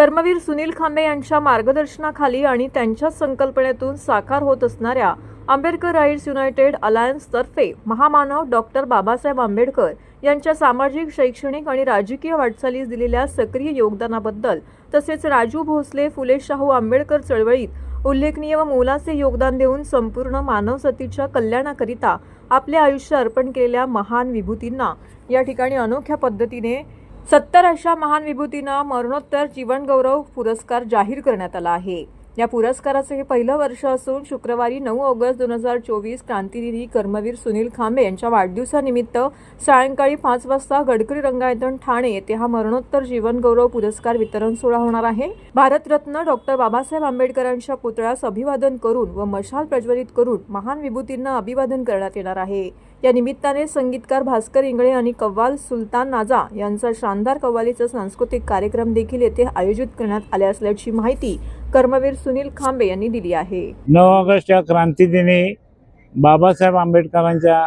कर्मवीर सुनील खांबे यांच्या मार्गदर्शनाखाली आणि त्यांच्या संकल्पनेतून साकार होत असणाऱ्या आंबेडकर राईट्स युनायटेड अलायन्सतर्फे महामानव डॉक्टर बाबासाहेब आंबेडकर यांच्या सामाजिक शैक्षणिक आणि राजकीय वाटचालीस दिलेल्या सक्रिय योगदानाबद्दल तसेच राजू भोसले फुले शाहू आंबेडकर चळवळीत उल्लेखनीय व मोलाचे योगदान देऊन संपूर्ण मानवसतीच्या कल्याणाकरिता आपले आयुष्य अर्पण केलेल्या महान विभूतींना या ठिकाणी अनोख्या पद्धतीने सत्तर अशा महान विभूतींना मरणोत्तर जीवनगौरव पुरस्कार जाहीर करण्यात आला आहे. या पुरस्काराचे हे पहिलं वर्ष असून शुक्रवारी नऊ ऑगस्ट दोन हजार चोवीस क्रांतिनिधी कर्मवीर सुनील खांबे यांच्या वाढदिवसानिमित्त सायंकाळी पाच वाजता गडकरी रंगायतन ठाणे येथे हा मरणोत्तर जीवनगौरव पुरस्कार वितरण सोहळा होणार आहे. भारतरत्न डॉक्टर बाबासाहेब आंबेडकरांच्या पुतळ्यास अभिवादन करून व मशाल प्रज्वलित करून महान विभूतींना अभिवादन करण्यात येणार आहे. या निमित्ताने संगीतकार भास्कर इंगळे आणि कव्वाल सुलतान नाजा यांचा शानदार कव्वालीचा सांस्कृतिक कार्यक्रम देखील येथे आयोजित करण्यात आले असल्याची माहिती कर्मवीर सुनील खांबे यांनी दिली आहे. नऊ ऑगस्ट या क्रांतीदिनी बाबासाहेब आंबेडकरांच्या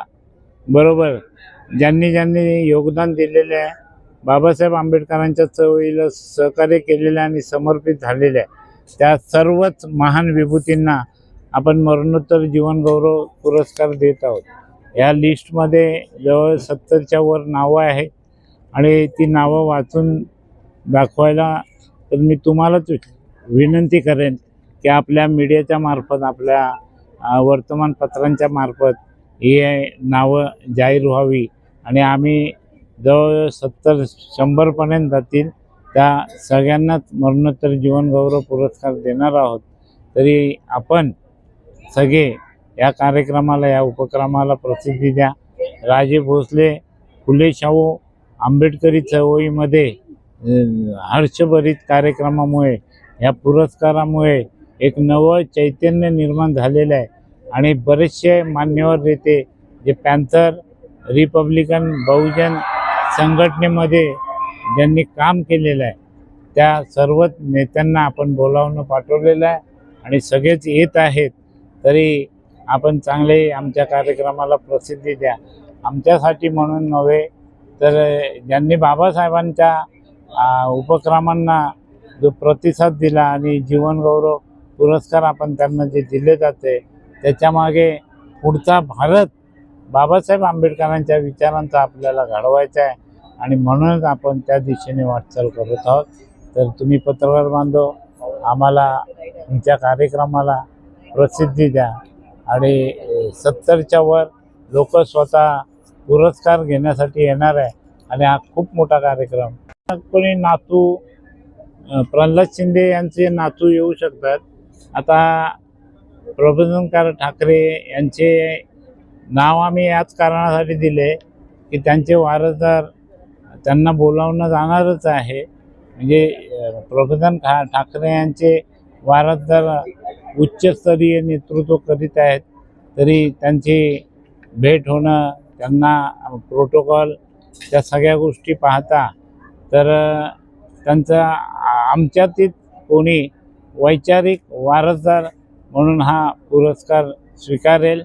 बरोबर ज्यांनी ज्यांनी योगदान दिलेले आहे बाबासाहेब आंबेडकरांच्या चळवळीला सहकार्य केलेलं आणि समर्पित झालेलं आहे त्या सर्वच महान विभूतींना आपण मरणोत्तर जीवनगौरव पुरस्कार देत आहोत. या लिस्टमध्ये जवळ सत्तरच्या वर नावं आहे आणि ती नावं वाचून दाखवायला तर मी तुम्हालाच विनंती करेन की आपल्या मीडियाच्या मार्फत आपल्या वर्तमानपत्रांच्या मार्फत ही नावं जाहीर व्हावी. आणि आम्ही जवळ सत्तर शंभरपर्यंत जातील. त्या सगळ्यांनाच मरणोत्तर जीवनगौरव पुरस्कार देणार आहोत. तरी आपण सगळे या कार्यक्रमाला या उपक्रमाला प्रसिद्धी द्या. राजे भोसले फुले शाहू आंबेडकरी चळवळीमध्ये हर्षभरीत हर्षभरित कार्यक्रमामुळे या पुरस्कारामुळे एक नवं चैतन्य निर्माण झालेलं आहे. आणि बरेचसे मान्यवर नेते जे पॅन्थर रिपब्लिकन बहुजन संघटनेमध्ये ज्यांनी काम केलेलं आहे त्या सर्वच नेत्यांना आपण बोलावणं पाठवलेलं आहे. आणि सगळेच येत आहेत तरी आपण चांगले आमच्या कार्यक्रमाला प्रसिद्धी द्या. आमच्यासाठी म्हणून नव्हे तर ज्यांनी बाबासाहेबांच्या उपक्रमांना जो प्रतिसाद दिला आणि जीवनगौरव पुरस्कार आपण त्यांना जे दिले जाते त्याच्यामागे पुढचा भारत बाबासाहेब आंबेडकरांच्या विचारांचा आपल्याला घडवायचा आहे आणि म्हणूनच आपण त्या दिशेने वाटचाल करत आहोत. तर तुम्ही पत्रकार बांधव आम्हाला तुमच्या कार्यक्रमाला प्रसिद्धी द्या आणि सत्तरच्या वर लोक स्वतः पुरस्कार घेण्यासाठी येणार आहे आणि हा खूप मोठा कार्यक्रम. कोणी नातू प्रल्हाद शिंदे यांचे नातू येऊ शकतात. आता प्रबोधनकार ठाकरे यांचे नाव आम्ही याच कारणासाठी दिले की त्यांचे वारसदार त्यांना बोलावणं जाणारच आहे. म्हणजे प्रबोधन खा ठाकरे यांचे वारसदार उच्चस्तरीय नेतृत्व करीत आहेत तरी त्यांची भेट होणं त्यांना प्रोटोकॉल त्या सगळ्या गोष्टी पाहता तर त्यांचा आमच्यातील कोणी वैचारिक वारसदार म्हणून हा पुरस्कार स्वीकारेल.